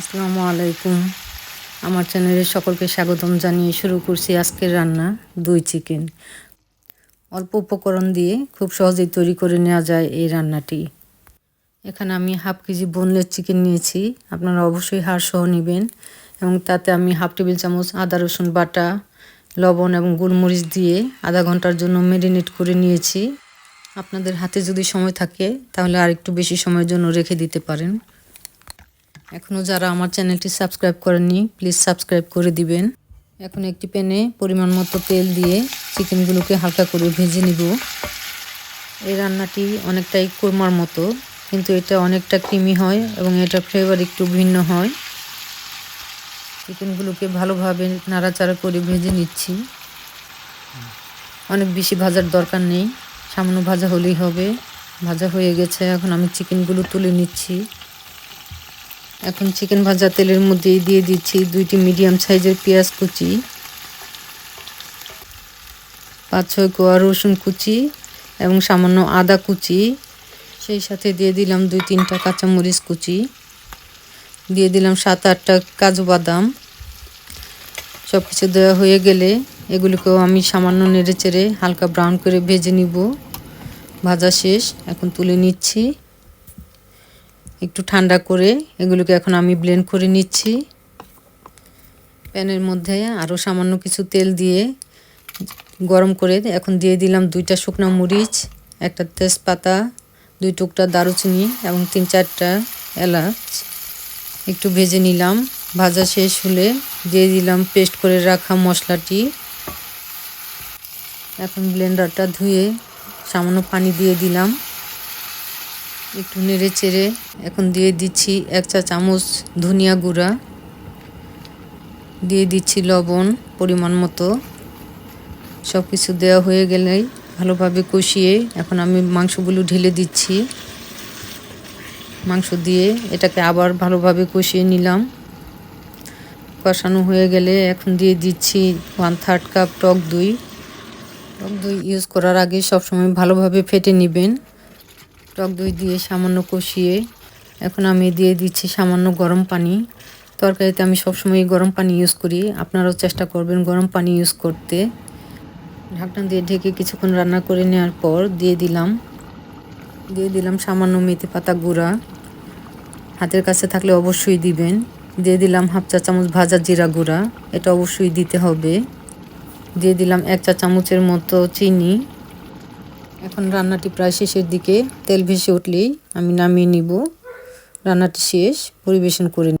আসসালামু আলাইকুম। আমার চ্যানেলে সকলকে স্বাগতম জানিয়ে শুরু করছি আজকের রান্না, দই চিকেন। অল্প উপকরণ দিয়ে খুব সহজেই তৈরি করে নেওয়া যায় এই রান্নাটি। এখানে আমি হাফ কেজি বোনলেস চিকেন নিয়েছি। আপনারা অবশ্যই হাড় সহ নেবেন এবং তাতে আমি হাফ টেবিল চামচ আদা, রসুন বাটা, লবণ এবং গোলমরিচ দিয়ে আধা ঘণ্টার জন্য ম্যারিনেট করে নিয়েছি। আপনাদের হাতে যদি সময় থাকে, তাহলে আর একটু বেশি সময়ের জন্য রেখে দিতে পারেন। এখনও যারা আমার চ্যানেলটি সাবস্ক্রাইব করেননি প্লিজ সাবস্ক্রাইব করে দিবেন। এখন একটি প্যানে পরিমাণ মতো তেল দিয়ে চিকেনগুলোকে হালকা করে ভেজে নিব। এই রান্নাটি অনেকটাই কোরমার মতো, কিন্তু এটা অনেকটা ক্রিমি হয় এবং এটার ফ্লেভার একটু ভিন্ন হয়। চিকেনগুলোকে ভালোভাবে নাড়াচাড়া করে ভেজে নিচ্ছি। অনেক বেশি ভাজার দরকার নেই, সামান্য ভাজা হলেই হবে। ভাজা হয়ে গেছে, এখন আমি চিকেনগুলো তুলে নিচ্ছি। এখন চিকেন ভাজা তেলের মধ্যে দিয়ে দিচ্ছি দুইটি মিডিয়াম সাইজের পেঁয়াজ কুচি, পাঁচ ছয় কোয়া রসুন কুচি এবং সামান্য আদা কুচি। সেই সাথে দিয়ে দিলাম দুই তিনটা কাঁচামরিচ কুচি, দিয়ে দিলাম সাত আটটা কাজু বাদাম। সব কিছু দেওয়া হয়ে গেলে এগুলিকেও আমি সামান্য নেড়ে চেড়ে হালকা ব্রাউন করে ভেজে নিব। ভাজা শেষ, এখন তুলে নিচ্ছি। একটু ঠান্ডা করে এগুলোকে এখন আমি ব্লেন্ড করে নিচ্ছি। প্যানের মধ্যে আরও সামান্য কিছু তেল দিয়ে গরম করে এখন দিয়ে দিলাম দুইটা শুকনো মরিচ, একটা তেজপাতা, দুই টুকটা দারুচিনি এবং তিন চারটা এলাচ। একটু ভেজে নিলাম, ভাজা শেষ হলে দিয়ে দিলাম পেস্ট করে রাখা মশলাটি। এখন ব্লেন্ডারটা ধুয়ে সামান্য পানি দিয়ে দিলাম। একটু নেড়ে চেড়ে এখন দিয়ে দিচ্ছি এক চা চামচ ধনিয়া গুঁড়া। দিয়ে দিচ্ছি লবণ পরিমাণ মতো। সব কিছু দেওয়া হয়ে গেলেই ভালোভাবে কষিয়ে এখন আমি মাংসগুলো ঢেলে দিচ্ছি। মাংস দিয়ে এটাকে আবার ভালোভাবে কষিয়ে নিলাম। কষানো হয়ে গেলে এখন দিয়ে দিচ্ছি ওয়ান থার্ড কাপ টক দই। টক দই ইউজ করার আগে সবসময় ভালোভাবে ফেটে নেবেন। টক দই দিয়ে সামান্য কষিয়ে এখন আমি দিয়ে দিচ্ছি সামান্য গরম পানি। তরকারিতে আমি সবসময় গরম পানি ইউজ করি। আপনারাও চেষ্টা করবেন গরম পানি ইউজ করতে। ঢাকনা দিয়ে ঢেকে কিছুক্ষণ রান্না করে নেওয়ার পর দিয়ে দিলাম। দিয়ে দিলাম সামান্য মেথি পাতা গুঁড়া। হাতের কাছে থাকলে অবশ্যই দিবেন। দিয়ে দিলাম হাফ চা চামচ ভাজা জিরা গুঁড়া। এটা অবশ্যই দিতে হবে। দিয়ে দিলাম এক চা চামচের মতো চিনি। এখন রান্নাটি প্রায় শেষের দিকে, তেল ভেসে উঠলেই আমি নামিয়ে নিব। রান্নাটি শেষ, পরিবেশন করে